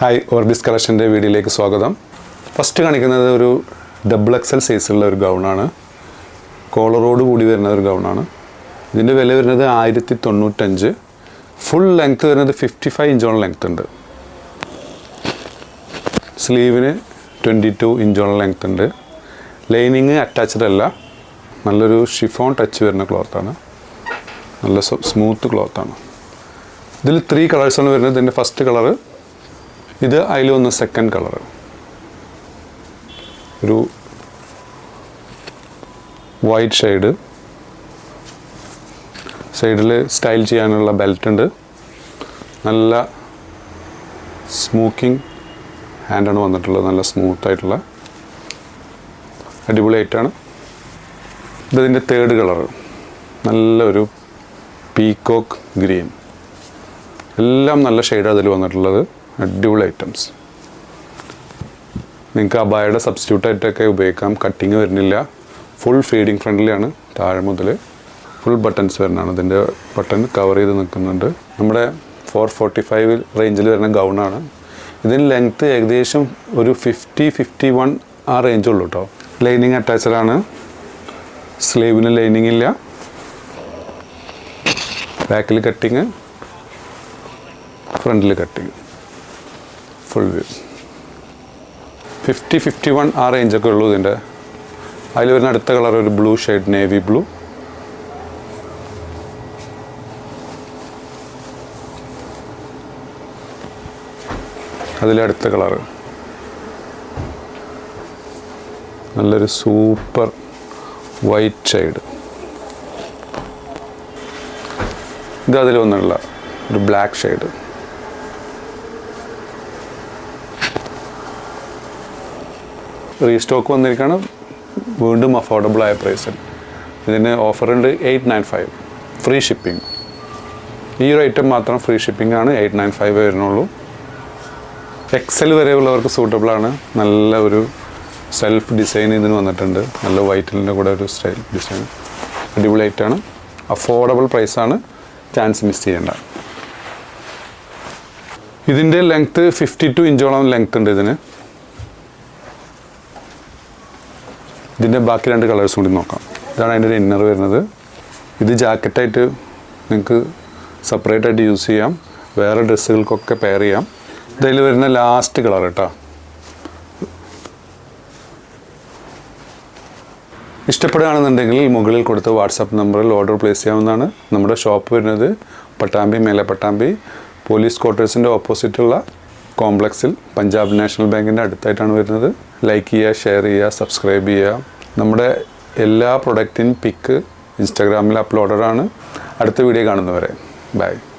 Hi Orbis കളക്ഷന്റെ വീഡിയോയിലേക്ക് സ്വാഗതം. First കാണിക്കുന്നത് ഒരു ഡബിൾ എക്സൽ സൈസുള്ള ഒരു ഗൗണാണ് കോളറോട് കൂടി വരുന്ന ഒരു ഗൗണാണ് ഇതിന്റെ വില വരുന്നത് ആയിരത്തി തൊണ്ണൂറ്റഞ്ച് ഫുൾ ലെങ്ത്ത് വരുന്നത് ഫിഫ്റ്റി ഫൈവ് ഇഞ്ചോളം ലെങ്ത്ത് ഉണ്ട്. സ്ലീവിന് ട്വന്റി ടു ഇഞ്ചോളം ലെങ്ത്ത് ഉണ്ട്. ലൈനിങ് അറ്റാച്ച്ഡ് അല്ല. നല്ലൊരു ഷിഫോൺ ടച്ച് വരുന്ന ക്ലോത്താണ് നല്ല സ്മൂത്ത് ക്ലോത്താണ് ഇതിൽ ത്രീ കളേഴ്സാണ് വരുന്നത്. ഇതിന്റെ ഫസ്റ്റ് കളറ് ഇത് അതിൽ വന്ന സെക്കൻഡ് കളർ ഒരു വൈറ്റ് ഷെയ്ഡ് സൈഡിൽ സ്റ്റൈൽ ചെയ്യാനുള്ള ബെൽറ്റ് ഉണ്ട്. നല്ല സ്മൂക്കിംഗ് ഹാൻഡാണ് വന്നിട്ടുള്ളത്. നല്ല സ്മൂത്ത് ആയിട്ടുള്ള അടിപൊളിയായിട്ടാണ് ഇതിന്റെ തേർഡ് കളർ നല്ലൊരു പീകോക്ക് ഗ്രീൻ എല്ലാം നല്ല ഷെയ്ഡാണ് അതിൽ വന്നിട്ടുള്ളത്. അടിപൊളി ഐറ്റംസ് നിങ്ങൾക്ക് അബായയുടെ സബ്സ്റ്റിറ്റ്യൂട്ട് ആയിട്ടൊക്കെ ഉപയോഗിക്കാം. കട്ടിങ് വരുന്നില്ല. ഫുൾ ഫീഡിങ് ഫ്രണ്ട്ലിയാണ് താഴെ മുതൽ ഫുൾ ബട്ടൺസ് വരുന്നതാണ്. ഇതിന്റെ ബട്ടൺ കവർ ചെയ്ത് നിൽക്കുന്നുണ്ട്. നമ്മുടെ ഫോർ ഫോർട്ടി ഫൈവ് റേഞ്ചിൽ വരുന്ന ഗൗണാണ് ഇതിന് ലെങ്ത്ത് ഏകദേശം ഒരു ഫിഫ്റ്റി ഫിഫ്റ്റി വൺ ആ റേഞ്ചുള്ളൂ കേട്ടോ ലൈനിങ് അറ്റാച്ചഡാണ് സ്ലീവിന് ലൈനിങ് ഇല്ല. ബാക്കിൽ കട്ടിങ് ഫ്രണ്ടിൽ cutting full view fifty fifty one ആ റേഞ്ചൊക്കെ ഉള്ളൂ ഇതിന്റെ. അതിൽ വരുന്ന അടുത്ത കളർ ഒരു ബ്ലൂ ഷെയ്ഡ് നേവി ബ്ലൂ അതിലെ അടുത്ത കളറ് നല്ലൊരു സൂപ്പർ വൈറ്റ് ഷെയ്ഡ് ഇത് അതിൽ ഒരു ബ്ലാക്ക് ഷെയ്ഡ് റീസ്റ്റോക്ക് വന്നിരിക്കുകയാണ് വീണ്ടും അഫോർഡബിൾ ആയ പ്രൈസിൽ ഇതിന് ഓഫറുണ്ട് eight nine five free shipping ഈ ഒരു ഐറ്റം മാത്രം ഫ്രീ ഷിപ്പിംഗ് ആണ് എയ്റ്റ് നയൻ ഫൈവ് വരുന്നുള്ളൂ. എക്സൽ സൂട്ടബിൾ ആണ്. നല്ല ഒരു സെൽഫ് ഡിസൈൻ ഇതിന് വന്നിട്ടുണ്ട്. നല്ല വൈറ്റിലിന്റെ കൂടെ ഒരു സ്റ്റൈൽ ഡിസൈൻ അടിപൊളി ആയിട്ടാണ് അഫോർഡബിൾ പ്രൈസാണ് ചാൻസ് മിസ് ചെയ്യേണ്ട. ഇതിന്റെ ലെങ്ത്ത് ഫിഫ്റ്റി ടു ഇഞ്ചോളം ലെങ്ത്ത് ഉണ്ട് ഇതിന്. ഇതിന്റെ ബാക്കി രണ്ട് കളേഴ്സ് കൂടി നോക്കാം. ഇതാണ് അതിന്റെ ഒരു ഇന്നർ വരുന്നത്. ഇത് ജാക്കറ്റായിട്ട് നിങ്ങൾക്ക് സെപ്പറേറ്റ് ആയിട്ട് യൂസ് ചെയ്യാം. വേറെ ഡ്രസ്സുകൾക്കൊക്കെ പെയർ ചെയ്യാം. ഇതിൽ വരുന്ന ലാസ്റ്റ് കളർ കേട്ടോ ഇഷ്ടപ്പെടുകയാണെന്നുണ്ടെങ്കിൽ മുകളിൽ കൊടുത്ത വാട്സാപ്പ് നമ്പറിൽ ഓർഡർ പ്ലേസ് ചെയ്യാവുന്നതാണ്. നമ്മുടെ ഷോപ്പ് വരുന്നത് പട്ടാമ്പി മേലെ പട്ടാമ്പി പോലീസ് ക്വാർട്ടേഴ്സിന്റെ ഓപ്പോസിറ്റുള്ള കോംപ്ലക്സിൽ പഞ്ചാബ് നാഷണൽ ബാങ്കിന്റെ അടുത്തായിട്ടാണ് വരുന്നത്. ലൈക്ക് ചെയ്യുക ഷെയർ ചെയ്യുക സബ്സ്ക്രൈബ് ചെയ്യുക. നമ്മുടെ എല്ലാ പ്രൊഡക്റ്റിൻ പിക്ക് ഇൻസ്റ്റാഗ്രാമിൽ അപ്ലോഡഡ് ആണ്. അടുത്ത വീഡിയോ കാണുന്നവരെ. ബൈ